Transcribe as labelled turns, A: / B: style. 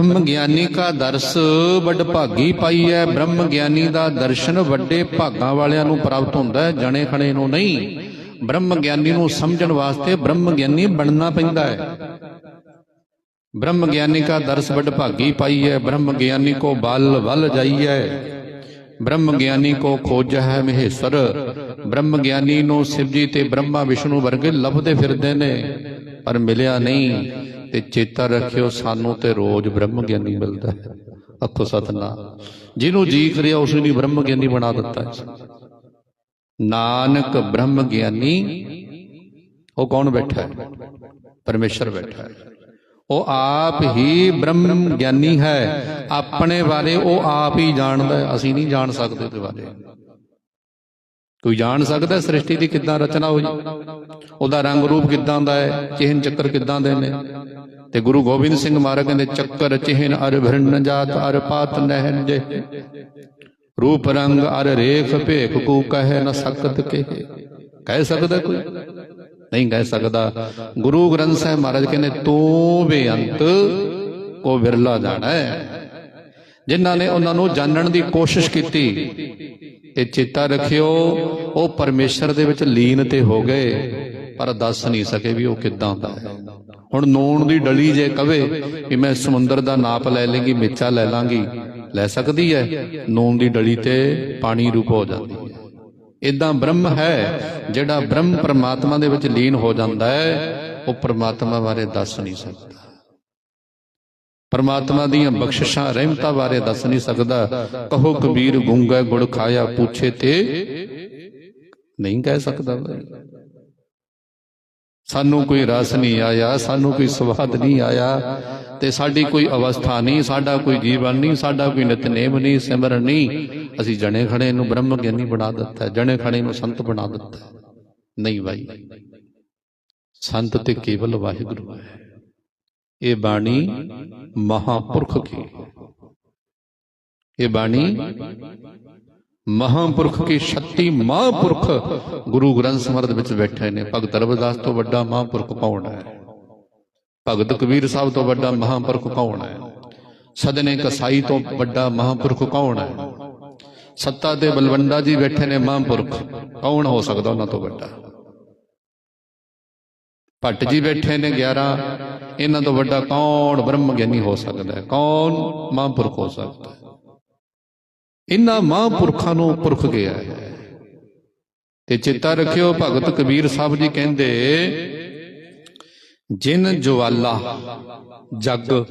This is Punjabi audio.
A: ਬ੍ਰਹਮ ਗਿਆਨੀ ਕਾ ਦਰਸ ਵੱਡ ਭਾਗੀ ਪਾਈ ਹੈ ਬ੍ਰਹਮ ਗਿਆਨੀ ਦਾ ਦਰਸ਼ਨ ਵੱਡੇ ਭਾਗਾਂ ਵਾਲਿਆਂ ਨੂੰ ਪ੍ਰਾਪਤ ਹੁੰਦਾ ਹੈ, ਜਣੇ ਖਣੇ ਨੂੰ ਨਹੀਂ। ਬ੍ਰਹਮ ਗਿਆਨੀ ਨੂੰ ਸਮਝਣ ਵਾਸਤੇ ਬ੍ਰਹਮ ਗਿਆਨੀ ਬਣਨਾ ਪੈਂਦਾ ਹੈ। ਬ੍ਰਹਮ ਗਿਆਨੀ ਕਾ ਦਰਸ ਵੱਡ ਭਾਗੀ ਪਾਈ ਹੈ ਬ੍ਰਹਮ ਗਿਆਨੀ ਕੋ ਬਲ ਵੱਲ ਜਾਈਐ। ਬ੍ਰਹਮ ਗਿਆਨੀ ਕੋ ਖੋਜ ਹੈ ਮਹੇਸ਼ਰ ਬ੍ਰਹਮ ਗਿਆਨੀ ਨੂੰ ਸਿਵਜੀ ਤੇ ਬ੍ਰਹਮਾ ਵਿਸ਼ਨੂੰ ਵਰਗੇ ਲੱਭਦੇ ਫਿਰਦੇ ਨੇ, ਪਰ ਮਿਲਿਆ ਨਹੀਂ। ਤੇ ਚੇਤਾ ਰੱਖਿਓ, ਸਾਨੂੰ ਤੇ ਰੋਜ਼ ਬ੍ਰਹਮ ਗਿਆਨੀ ਮਿਲਦਾ ਹੈ। ਅੱਖੋ ਸਤਨਾਮ। ਜਿਹਨੂੰ ਜੀ ਕਰਿਆ ਉਸ ਨੂੰ ਬ੍ਰਹਮ ਗਿਆਨੀ ਬਣਾ ਦਿੱਤਾ ਹੈ ਨਾਨਕ ਬ੍ਰਹਮ ਗਿਆਨੀ, ਉਹ ਕੌਣ ਬੈਠਾ ਹੈ? ਪਰਮੇਸ਼ਰ ਬੈਠਾ ਹੈ। ਉਹ ਆਪ ਹੀ ਬ੍ਰਹਮ ਗਿਆਨੀ ਹੈ। ਆਪਣੇ ਬਾਰੇ ਉਹ ਆਪ ਹੀ ਜਾਣਦਾ ਅਸੀਂ ਨਹੀਂ ਜਾਣ ਸਕਦੇ ਉਹਦੇ ਬਾਰੇ। ਕੋਈ ਜਾਣ ਸਕਦਾ ਸ੍ਰਿਸ਼ਟੀ ਦੀ ਕਿੱਦਾਂ ਰਚਨਾ ਹੋਈ? ਉਹਦਾ ਰੰਗ ਰੂਪ ਕਿੱਦਾਂ ਦਾ ਹੈ? ਚਿਹਨ ਚੱਕਰ ਕਿੱਦਾਂ ਦੇ ਨੇ? ਤੇ ਗੁਰੂ ਗੋਬਿੰਦ ਸਿੰਘ ਮਹਾਰਾਜ ਕਹਿੰਦੇ, ਚੱਕਰ ਚਿਹਨ ਅਰ ਭਰਨ ਜਾਤ ਅਰ ਪਾਤ ਨਹਿਨ ਜੇ। ਰੂਪ ਰੰਗ ਅਰ ਰੇਖ ਭੇਖ ਕੂ ਕਹੇ ਨ ਸਕਤ ਕੇ। ਕਹਿ ਸਕਦਾ ਕੋਈ? ਨਹੀਂ ਕਹਿ ਸਕਦਾ। ਗੁਰੂ ਗ੍ਰੰਥ ਸਾਹਿਬ ਮਹਾਰਾਜ ਕਹਿੰਦੇ, ਤੂੰ ਬੇਅੰਤ ਕੋ ਵਿਰਲਾ ਜਾਣਾ ਹੈ। ਜਿਨ੍ਹਾਂ ਨੇ ਉਹਨਾਂ ਨੂੰ ਜਾਣਨ ਦੀ ਕੋਸ਼ਿਸ਼ ਕੀਤੀ ਤੇ ਚੇਤਾ ਰੱਖਿਓ, ਉਹ ਪਰਮੇਸ਼ਰ ਦੇ ਵਿੱਚ ਲੀਨ ਤੇ ਹੋ ਗਏ, ਪਰ ਦੱਸ ਨਹੀਂ ਸਕੇ ਵੀ ਉਹ ਕਿੱਦਾਂ ਦਾ ਹੈ। ਹੁਣ ਨੂਣ ਦੀ ਡਲੀ ਜੇ ਕਵੇ ਕਿ ਮੈਂ ਸਮੁੰਦਰ ਦਾ ਨਾਪ ਲੈ ਲੇਂਗੀ ਮਿੱਚਾ ਲੈ ਲਾਂਗੀ, ਲੈ ਸਕਦੀ ਹੈ? ਨੂਣ ਦੀ ਡਲੀ ਤੇ ਪਾਣੀ ਰੂਪ ਹੋ ਜਾਂਦੀ ਹੈ। ਇਦਾਂ ਬ੍ਰਹਮ ਹੈ, ਜਿਹੜਾ ਬ੍ਰਹਮ ਪਰਮਾਤਮਾ ਦੇ ਵਿੱਚ ਲੀਨ ਹੋ ਜਾਂਦਾ ਹੈ, ਉਹ ਪਰਮਾਤਮਾ ਬਾਰੇ ਦੱਸ ਨਹੀਂ ਸਕਦਾ। ਪਰਮਾਤਮਾ ਦੀਆਂ ਬਖਸ਼ਿਸ਼ਾਂ ਰਹਿਮਤਾਂ ਬਾਰੇ ਦੱਸ ਨਹੀਂ ਸਕਦਾ। ਕਹੋ, ਕਬੀਰ, ਗੁੰਗਾ, ਗੁੜ ਖਾਇਆ, ਪੁੱਛੇ ਤੇ ਨਹੀਂ ਕਹਿ ਸਕਦਾ ਭਾਈ ਸਾਨੂੰ ਕੋਈ ਰਸ ਨਹੀਂ ਆਇਆ, ਸਾਨੂੰ ਕੋਈ ਸਵਾਦ ਨਹੀਂ ਆਇਆ ਤੇ ਸਾਡੀ ਕੋਈ ਅਵਸਥਾ ਨਹੀਂ, ਸਾਡਾ ਕੋਈ ਜੀਵਨ ਨਹੀਂ, ਸਾਡਾ ਕੋਈ ਨਿਤਨੇਮ ਨਹੀਂ ਸਿਮਰਨ ਨਹੀਂ। ਅਸੀਂ ਜਣੇ ਖੜੇ ਨੂੰ ਬ੍ਰਹਮ ਗਿਆਨੀ ਬਣਾ ਦਿੱਤਾ, ਜਣੇ ਖੜੇ ਨੂੰ ਸੰਤ ਬਣਾ ਦਿੱਤਾ। ਨਹੀਂ ਭਾਈ ਸੰਤ ਤੇ ਕੇਵਲ ਵਾਹਿਗੁਰੂ ਹੈ। ਇਹ ਬਾਣੀ ਮਹਾਪੁਰਖ ਕੀ? ਇਹ ਬਾਣੀ ਮਹਾਪੁਰਖ ਕੀ? ਸ਼ਕਤੀ ਮਹਾਪੁਰਖ ਗੁਰੂ ਗ੍ਰੰਥ ਸਾਹਿਬ ਵਿੱਚ ਬੈਠੇ ਨੇ। ਭਗਤ ਰਵਿਦਾਸ ਤੋਂ ਵੱਡਾ ਮਹਾਪੁਰਖ ਕੌਣ ਹੈ? ਭਗਤ ਕਬੀਰ ਸਾਹਿਬ ਤੋਂ ਵੱਡਾ ਮਹਾਪੁਰਖ ਕੌਣ ਹੈ? ਸਦਨੇ ਕਸਾਈ ਤੋਂ ਵੱਡਾ ਮਹਾਪੁਰਖ ਕੌਣ ਹੈ? ਸੱਤਾ ਦੇ ਬਲਵੰਡਾ ਜੀ ਬੈਠੇ ਨੇ ਮਹਾਪੁਰਖ। ਕੌਣ ਹੋ ਸਕਦਾ ਉਹਨਾਂ ਤੋਂ ਵੱਡਾ? ਭੱਟ ਜੀ ਬੈਠੇ ਨੇ 11 ਇਹਨਾਂ ਤੋਂ ਵੱਡਾ ਕੌਣ ਬ੍ਰਹਮ ਗਿਆਨੀ ਹੋ ਸਕਦਾ ਹੈ? ਕੌਣ ਮਹਾਂਪੁਰਖ ਹੋ ਸਕਦਾ ਹੈ? ਇਹਨਾਂ ਮਹਾਂਪੁਰਖਾਂ ਨੂੰ ਪੁਰਖ ਗਿਆ ਹੈ। ਤੇ ਚੇਤਾ ਰੱਖਿਓ, ਭਗਤ ਕਬੀਰ ਸਾਹਿਬ ਜੀ ਕਹਿੰਦੇ, ਜਿਨ ਜਵਾਲਾ ਜਗ